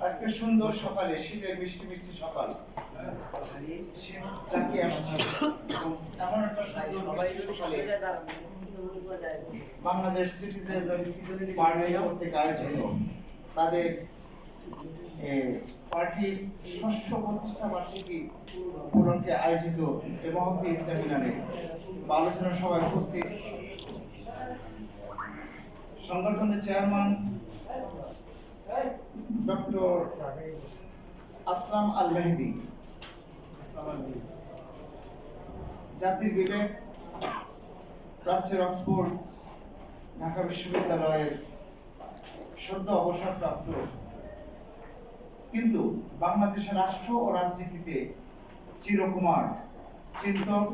আজকে সুন্দর সকালে শীতের মিষ্টি মিষ্টি সকাল। শীত আসছে এমন একটা সবাই সকালে বাংলাদেশ সিটিজেন পার্টি কর্তৃক আয়োজিত তাদের পার্টির ষষ্ঠ প্রতিষ্ঠা বার্ষিকী উপলক্ষে আয়োজিত এ সেমিনারে আলোচনা সভায় উপস্থিত সংগঠনের চেয়ারম্যান ডক্টর আসলাম আল মেহেদি, জাতির বিবেক প্রাচ্যের অক্সফোর্ড, ঢাকা বিশ্ববিদ্যালয়ের সদ্য অবসরপ্রাপ্ত কিন্তু বাংলাদেশের রাষ্ট্র ও রাজনীতিতে চিরকুমার চিন্তক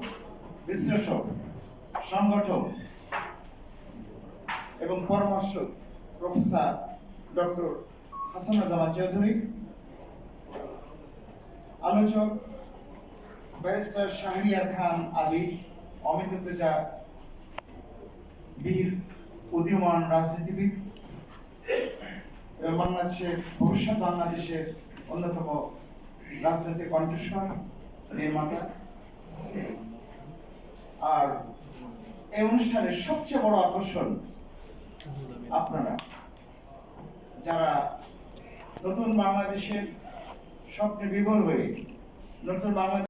বিশ্লেষক, সংগঠক এবং পরামর্শক প্রফেসর ডক্টর হাসানুজ্জামান চৌধুরী, আলোচক ব্যারিস্টার শাহরিয়ার খান আলী অমিত বীর উদীয়মান রাজনীতিবিদ বাংলাদেশের ভবিষ্যৎ বাংলাদেশের অন্যতম রাজনৈতিক কণ্ঠস্বর নির্মাতা আর এই অনুষ্ঠানের সবচেয়ে বড় আকর্ষণ আপনারা, যারা নতুন বাংলাদেশের স্বপ্নে বিভোর হয়ে, নতুন বাংলাদেশ